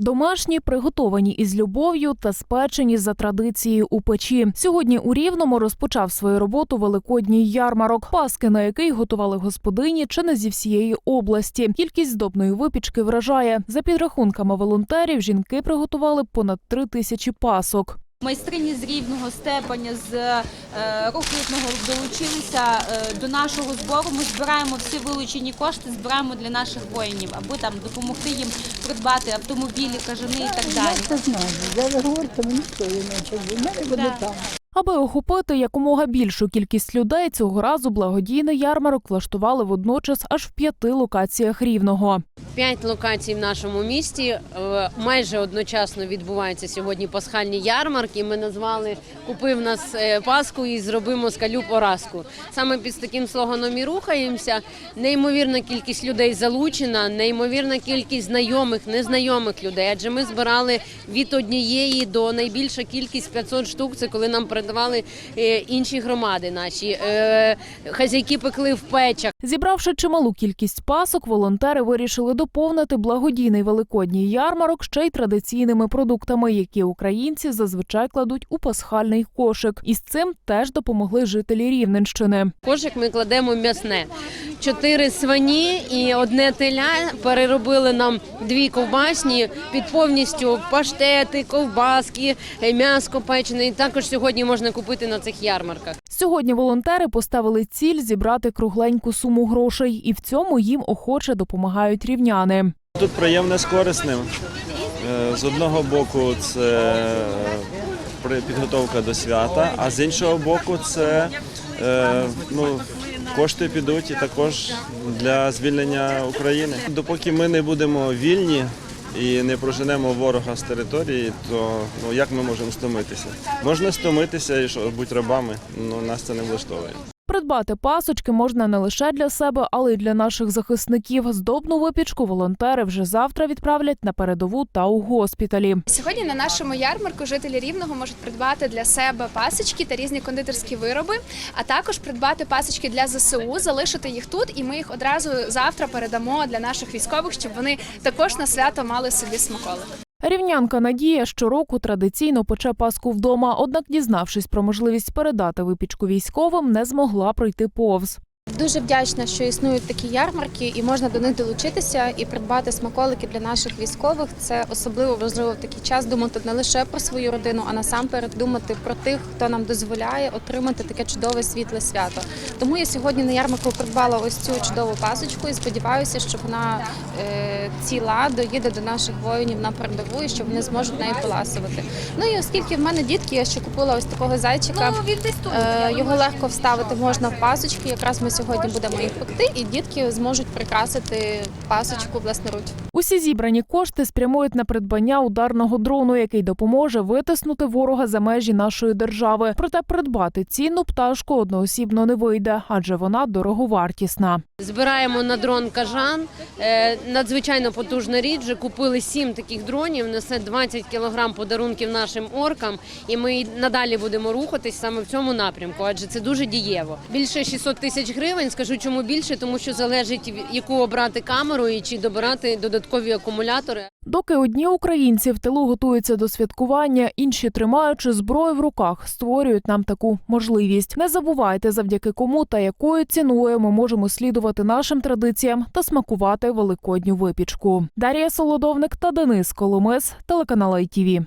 Домашні приготовані із любов'ю та спечені за традицією у печі. Сьогодні у Рівному розпочав свою роботу великодній ярмарок, паски на який готували господині чи не зі всієї області. Кількість здобної випічки вражає. За підрахунками волонтерів, жінки приготували понад три тисячі пасок. Майстрині з рівного степеня з е, Рохлитного долучилися е, до нашого збору. Ми збираємо всі вилучені кошти, збираємо для наших воїнів, аби там допомогти їм придбати автомобілі, кажани і так далі. Я це знаю. Я говорю, то мені наче. В мене буде Так. там. Аби охопити якомога більшу кількість людей, цього разу благодійний ярмарок влаштували водночас аж в п'яти локаціях рівного. П'ять локацій в нашому місті. Е, Майже одночасно відбуваються сьогодні пасхальні ярмарки. Ми назвали Купив нас е, Пасху і зробимо скалю поразку. Саме під таким слоганом і рухаємося. Неймовірна кількість людей залучена, неймовірна кількість знайомих, незнайомих людей. Адже ми збирали від однієї до найбільша кількість 500 штук. Це коли нам передавали е, інші громади наші. Е, Хазяйки пекли в печах. Зібравши чималу кількість пасок, волонтери вирішили доповнити благодійний великодній ярмарок ще й традиційними продуктами, які українці зазвичай кладуть у пасхальний кошик. І з цим теж допомогли жителі Рівненщини. Кошик ми кладемо м'ясне. Чотири свині і одне теля переробили нам дві ковбасні під повністю паштети, ковбаски, е, м'ясо печене. І також сьогодні можна купити на цих ярмарках. Сьогодні волонтери поставили ціль зібрати кругленьку суму грошей, і в цьому їм охоче допомагають рівняни. Тут приємне з корисним. Е, З одного боку, це е, при- підготовка до свята, а з іншого боку, це ну, кошти підуть і також для звільнення України. Допоки ми не будемо вільні і не проженемо ворога з території, то ну, як ми можемо стомитися? Можна стомитися і що, бути рабами, але нас це не влаштовує. Придбати пасочки можна не лише для себе, але й для наших захисників. Здобну випічку волонтери вже завтра відправлять на передову та у госпіталі. Сьогодні на нашому ярмарку жителі Рівного можуть придбати для себе пасочки та різні кондитерські вироби, а також придбати пасочки для ЗСУ, залишити їх тут, і ми їх одразу завтра передамо для наших військових, щоб вони також на свято мали собі смаколик. Рівнянка Надія щороку традиційно пече паску вдома, однак, дізнавшись про можливість передати випічку військовим, не змогла пройти повз. Дуже вдячна, що існують такі ярмарки, і можна до них долучитися і придбати смаколики для наших військових. Це особливо важливо в такий час думати не лише про свою родину, а насамперед думати про тих, хто нам дозволяє отримати таке чудове світле свято. Тому я сьогодні на ярмарку придбала ось цю чудову пасочку і сподіваюся, що вона е, ціла доїде до наших воїнів на передову і що вони зможуть нею поласувати. Ну і оскільки в мене дітки, я ще купила ось такого зайчика. Е, Його легко вставити можна в пасочки. Якраз ми сьогодні будемо їх пекти, і дітки зможуть прикрасити пасочку власноруч. Усі зібрані кошти спрямують на придбання ударного дрону, який допоможе витиснути ворога за межі нашої держави. Проте придбати цінну пташку одноосібно не вийде, адже вона дороговартісна. Збираємо на дрон кажан. Е, Надзвичайно потужна річ. Вже купили сім таких дронів. Несе 20 кілограм подарунків нашим оркам, і ми надалі будемо рухатись саме в цьому напрямку, адже це дуже дієво. Більше 600 тисяч гривень. Скажу, чому більше, тому що залежить яку обрати камеру і чи добирати додаткові акумулятори. Доки одні українці в тилу готуються до святкування, інші, тримаючи зброю в руках, створюють нам таку можливість. Не забувайте, завдяки кому та якою ціною ми можемо слідувати нашим традиціям та смакувати великодню випічку. Дар'я Солодовник та Денис Коломис, телеканал ITV.